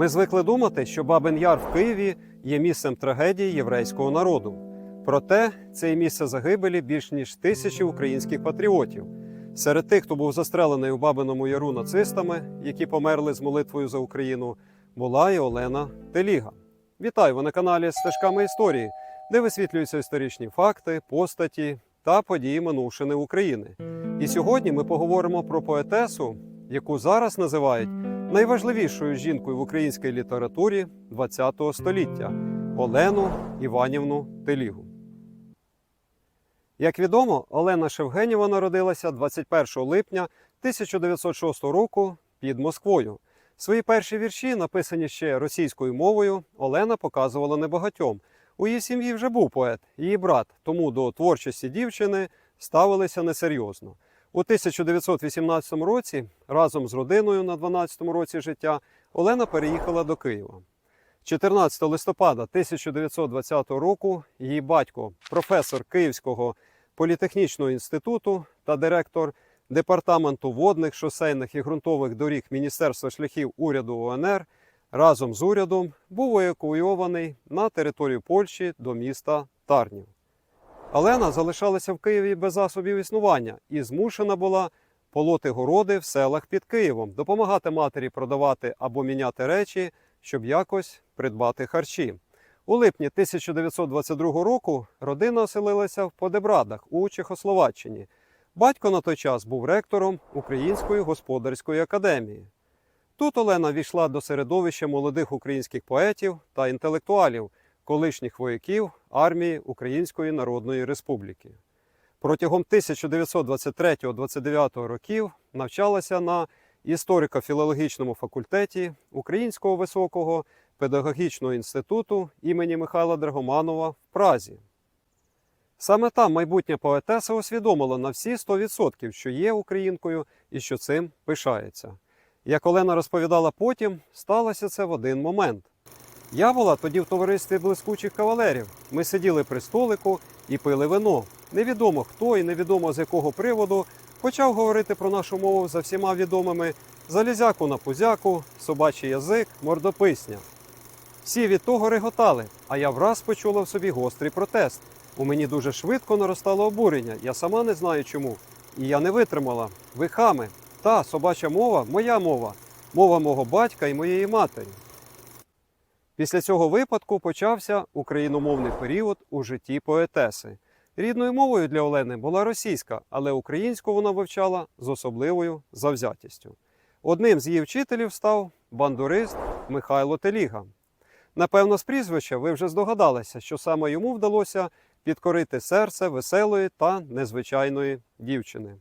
Ми звикли думати, що Бабин Яр в Києві є місцем трагедії єврейського народу. Проте це і місце загибелі більш ніж тисячі українських патріотів. Серед тих, хто був застрелений у Бабиному Яру нацистами, які померли з молитвою за Україну, була і Олена Теліга. Вітаю! Ви на каналі Стежками історії, де висвітлюються історичні факти, постаті та події минувшини України. І сьогодні ми поговоримо про поетесу, яку зараз називають найважливішою жінкою в українській літературі ХХ століття Олену Іванівну Телігу. Як відомо, Олена Шевгенєва народилася 21 липня 1906 року під Москвою. Свої перші вірші, написані ще російською мовою, Олена показувала небагатьом. У її сім'ї вже був поет, її брат, тому до творчості дівчини ставилися несерйозно. У 1918 році разом з родиною на 12-му році життя Олена переїхала до Києва. 14 листопада 1920 року її батько, професор Київського політехнічного інституту та директор департаменту водних, шосейних і ґрунтових доріг Міністерства шляхів уряду УНР разом з урядом був евакуйований на територію Польщі до міста Тарнів. Олена залишалася в Києві без засобів існування і змушена була полоти городи в селах під Києвом, допомагати матері продавати або міняти речі, щоб якось придбати харчі. У липні 1922 року родина оселилася в Подебрадах у Чехословаччині. Батько на той час був ректором Української господарської академії. Тут Олена війшла до середовища молодих українських поетів та інтелектуалів, колишніх вояків армії Української Народної Республіки. Протягом 1923-29 років навчалася на історико-філологічному факультеті Українського високого педагогічного інституту імені Михайла Драгоманова в Празі. Саме там майбутня поетеса усвідомила на всі 100%, що є українкою і що цим пишається. Як Олена розповідала потім, сталося це в один момент. Я була тоді в товаристві блискучих кавалерів. Ми сиділи при столику і пили вино. Невідомо хто і невідомо з якого приводу почав говорити про нашу мову за всіма відомими залізяку на пузяку, собачий язик, мордописня. Всі від того реготали, а я враз почула в собі гострий протест. У мені дуже швидко наростало обурення, я сама не знаю чому. І я не витримала. Ви хами. Та собача мова моя мова, мова мого батька і моєї матері. Після цього випадку почався україномовний період у житті поетеси. Рідною мовою для Олени була російська, але українську вона вивчала з особливою завзятістю. Одним з її вчителів став бандурист Михайло Теліга. Напевно, з прізвища ви вже здогадалися, що саме йому вдалося підкорити серце веселої та незвичайної дівчини.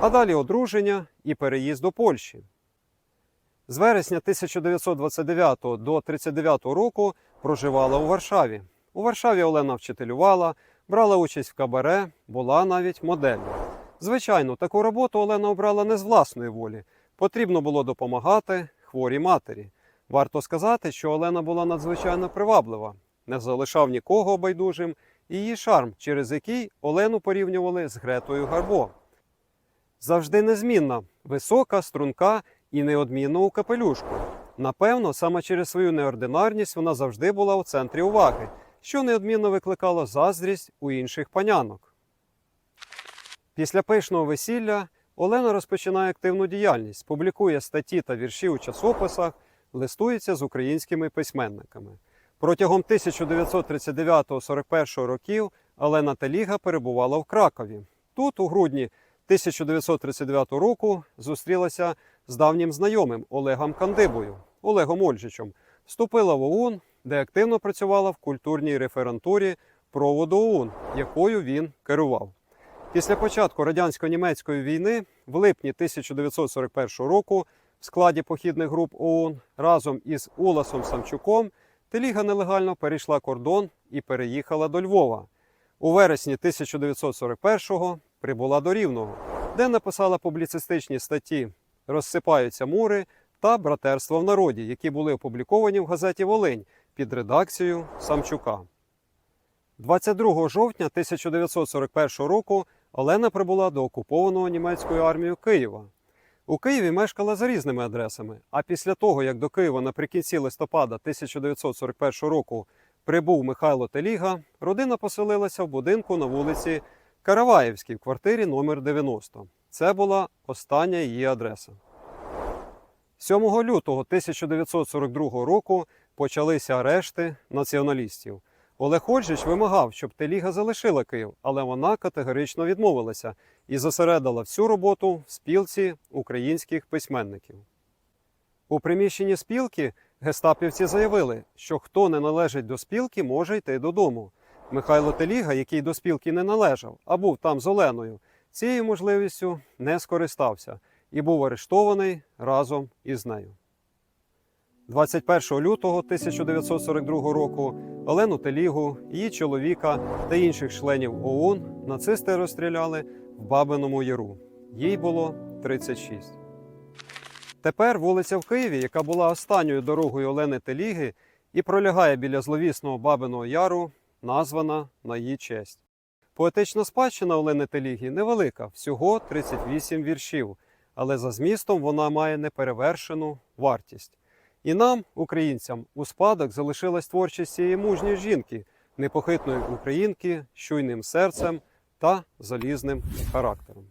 А далі одруження і переїзд до Польщі. З вересня 1929 до 39 року проживала у Варшаві. У Варшаві Олена вчителювала, брала участь в кабаре, була навіть моделлю. Звичайно, таку роботу Олена обрала не з власної волі. Потрібно було допомагати хворій матері. Варто сказати, що Олена була надзвичайно приваблива, не залишав нікого байдужим, і її шарм, через який Олену порівнювали з Гретою Гарбо. Завжди незмінна, висока, струнка і неодмінно у капелюшку. Напевно, саме через свою неординарність вона завжди була у центрі уваги, що неодмінно викликало заздрість у інших панянок. Після пишного весілля Олена розпочинає активну діяльність, публікує статті та вірші у часописах, листується з українськими письменниками. Протягом 1939-41 років Олена Теліга перебувала в Кракові. Тут, у грудні 1939 року, зустрілася з давнім знайомим Олегом Кандибою, Олегом Ольжичем, вступила в ОУН, де активно працювала в культурній референтурі проводу ОУН, якою він керував. Після початку радянсько-німецької війни в липні 1941 року в складі похідних груп ОУН разом із Уласом Самчуком Теліга нелегально перейшла кордон і переїхала до Львова. У вересні 1941-го прибула до Рівного, де написала публіцистичні статті Розсипаються мури та Братерство в народі, які були опубліковані в газеті Волинь під редакцією Самчука. 22 жовтня 1941 року Олена прибула до окупованого німецькою армією Києва. У Києві мешкала за різними адресами, а після того, як до Києва наприкінці листопада 1941 року прибув Михайло Теліга, родина поселилася в будинку на вулиці Караваєвській в квартирі номер 90. Це була остання її адреса. 7 лютого 1942 року почалися арешти націоналістів. Олег Ходжич вимагав, щоб Теліга залишила Київ, але вона категорично відмовилася і зосередила всю роботу в спілці українських письменників. У приміщенні спілки гестапівці заявили, що хто не належить до спілки, може йти додому. Михайло Теліга, який до спілки не належав, а був там з Оленою, цією можливістю не скористався і був арештований разом із нею. 21 лютого 1942 року Олену Телігу, її чоловіка та інших членів ОУН нацисти розстріляли в Бабиному Яру. Їй було 36. Тепер вулиця в Києві, яка була останньою дорогою Олени Теліги і пролягає біля зловісного Бабиного Яру, названа на її честь. Поетична спадщина Олени Телігі невелика, всього 38 віршів, але за змістом вона має неперевершену вартість. І нам, українцям, у спадок залишилась творчість цієї мужньої жінки, непохитної українки, з чуйним серцем та залізним характером.